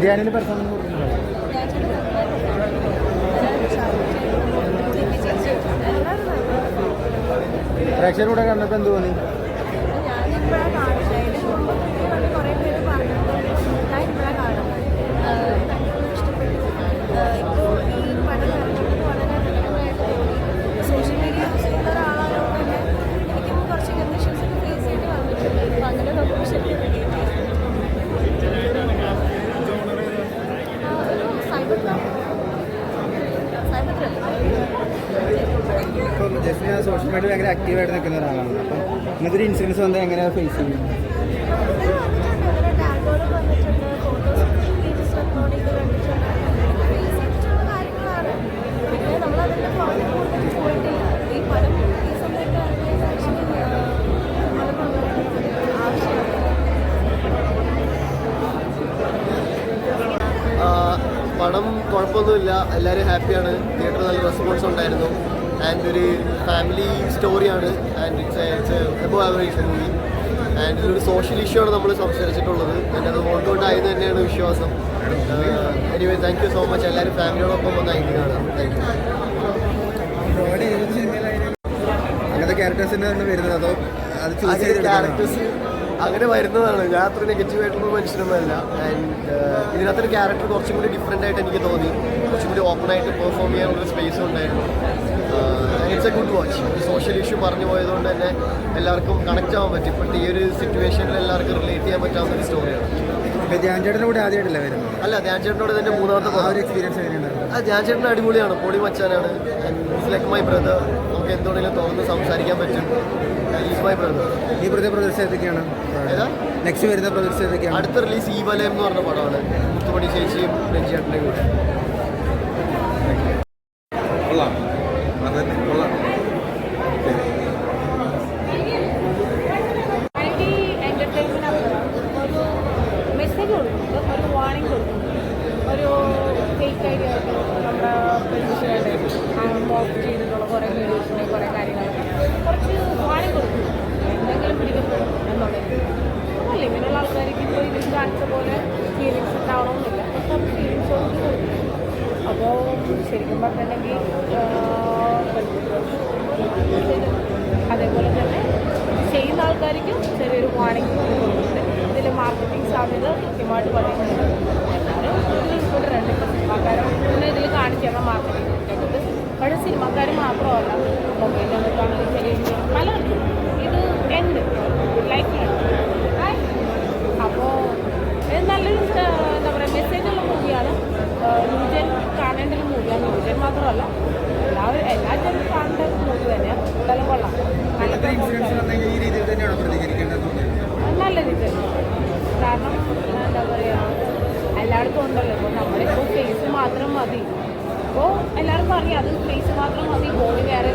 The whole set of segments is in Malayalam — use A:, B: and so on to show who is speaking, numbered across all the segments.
A: ധ്യാനിൽ പെർഫോമൻസ് പ്രേക്ഷകരുടെ കണ്ടപ്പോൾ എന്ത് തോന്നി? ഇപ്പം ഞാൻ സോഷ്യൽ മീഡിയ ഭയങ്കര ആക്റ്റീവായിട്ട് നിൽക്കുന്ന ഒരാളാണ്. അപ്പം ഇങ്ങനത്തെ ഒരു ഇൻസിഡൻസ് വന്നാൽ എങ്ങനെയാണ് ഫേസ്
B: ചെയ്യുന്നത് പടം
C: കുഴപ്പമൊന്നുമില്ല. എല്ലാവരും ഹാപ്പിയാണ് തിയേറ്ററിൽ നല്ല റെസ്പോൺസ് ഉണ്ടായിരുന്നു. ആൻഡ് ഒരു ഫാമിലി സ്റ്റോറിയാണ് and it's it's above average movie and ഇതൊരു സോഷ്യൽ ഇഷ്യൂ ആണ് നമ്മൾ സംസാരിച്ചിട്ടുള്ളത്. എന്റെ അത് ആയത് തന്നെയാണ് വിശ്വാസം. Anyway thank you so much എല്ലാവരും ഫാമിലിയോടൊപ്പം വന്ന് ഐ കാണാം താങ്ക് യു
A: അങ്ങനത്തെ ക്യാരക്ടേഴ്സിന്റെ വരുന്നത് അതോ അത്
C: ക്യാരക്ടേഴ്സ് അങ്ങനെ വരുന്നതാണ്. ഞാൻ അത്ര നെഗറ്റീവ് ആയിട്ടുള്ള മനുഷ്യനൊന്നുമല്ല. ആൻഡ് ഇതിനകത്തൊരു ക്യാരക്ടർ കുറച്ചും കൂടി ഡിഫറെന്റ് ആയിട്ട് എനിക്ക് തോന്നി. കുറച്ചും കൂടി ഓപ്പൺ ആയിട്ട് പെർഫോം ചെയ്യാനുള്ള സ്പേസ് ഉണ്ടായിരുന്നു. It's a good watch social issue പറഞ്ഞു പോയതുകൊണ്ട് തന്നെ എല്ലാവർക്കും കണക്ട് ആവാൻ പറ്റും. ഇപ്പോഴത്തെ ഈ ഒരു സിറ്റുവേഷനിൽ എല്ലാവർക്കും റിലേറ്റ് ചെയ്യാൻ പറ്റാവുന്ന ഒരു സ്റ്റോറിയാണ്
A: ധ്യാൻ ചേട്ടന്റെ കൂടെ ആദ്യമായിട്ടല്ല വരുന്നത്?
C: അല്ല ധ്യാൻ ചേട്ടനോട് തന്നെ മൂന്നാമത്തെ
A: ആ ഒരു എക്സ്പീരിയൻസ് എങ്ങനെയുണ്ടായിരുന്നു
C: ആ ധ്യാൻ ചേട്ടൻ അടിപൊളിയാണ്. പൊടി മച്ചാനാണ്. ലൈക്ക് മൈ ബ്രദർ നമുക്ക് എന്തുകൊണ്ടെങ്കിലും തുറന്ന് സംസാരിക്കാൻ പറ്റും. ഈസ് മൈ ബ്രദർ
A: ഈ പുതിയ പ്രദർശനം ഏതൊക്കെയാണ്?
C: ഏതാ?
A: നെക്സ്റ്റ് വരുന്ന പ്രദർശനം ഏതൊക്കെയാണ്?
C: അടുത്ത റിലീസ് ഈ വലയം എന്ന് പറഞ്ഞ പടമാണ്. മുത്തുമണി ചേച്ചിയും രഞ്ജിയേട്ടന്റെയും കൂടെ.
D: ഒരു മെസ്സേജ് കൊടുക്കുന്നുണ്ട് ഒരു വാണിംഗ് കൊടുക്കുന്നുണ്ട് ഒരു ഫേക്ക് ഐഡിയ നമ്മുടെ പെൺകുട്ടികളുടെ മോക്ക് ചെയ്തിട്ടുള്ള കുറേ വീഡിയോസിന്റെ കുറേ കാര്യങ്ങളൊക്കെ. കുറച്ച് വാണി കൊടുക്കും. എന്തെങ്കിലും പിടിക്കപ്പെടും എന്നുള്ളത് അല്ല ഇങ്ങനെയുള്ള ആൾക്കാർക്ക് ഇപ്പോൾ ഇതിൽ കാണിച്ച പോലെ ഫീലിങ്സ് ഉണ്ടാവണമെന്നില്ല. കുറച്ച് ഫീലിങ്സ് കൊടുക്കും. അപ്പോൾ ശരിക്കും പറഞ്ഞിട്ടുണ്ടെങ്കിൽ അതേപോലെ തന്നെ ചെയ്യുന്ന ആൾക്കാർക്കും ചെറിയൊരു വാണിംഗ് കൊടുക്കുന്നുണ്ട്. ഇതിൽ മാർക്കറ്റിംഗ് സാധ്യത കൃത്യമായിട്ട് പറയുന്നുണ്ട്. മാത്രമല്ല എല്ലാ എല്ലാ ജനും കാണേണ്ട ഒരു മൂവി തന്നെയാണ് എന്തായാലും കൊള്ളാം നല്ല
A: രീതിയിൽ.
D: കാരണം എന്താ പറയുക എല്ലായിടത്തും ഉണ്ടല്ലോ. ഇപ്പോൾ നമ്മളിപ്പോൾ ഫേസ് മാത്രം മതി. അപ്പോൾ എല്ലാവർക്കും അറിയാം അത് ഫേസ് മാത്രം മതി ബോഡി വേറെ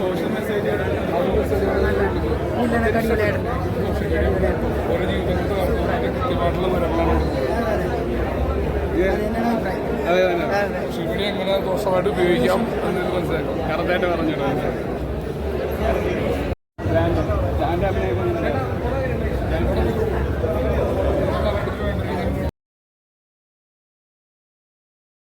E: സോഷ്യൽ മെസ്സേജ് ഓരോ ജീവിതത്തിൽ പക്ഷെ ഇവിടെ ദോഷമായിട്ട് ഉപയോഗിക്കാം എന്ന് മനസ്സിലാക്കാം കറക്റ്റായിട്ട് പറഞ്ഞിട്ടുണ്ട്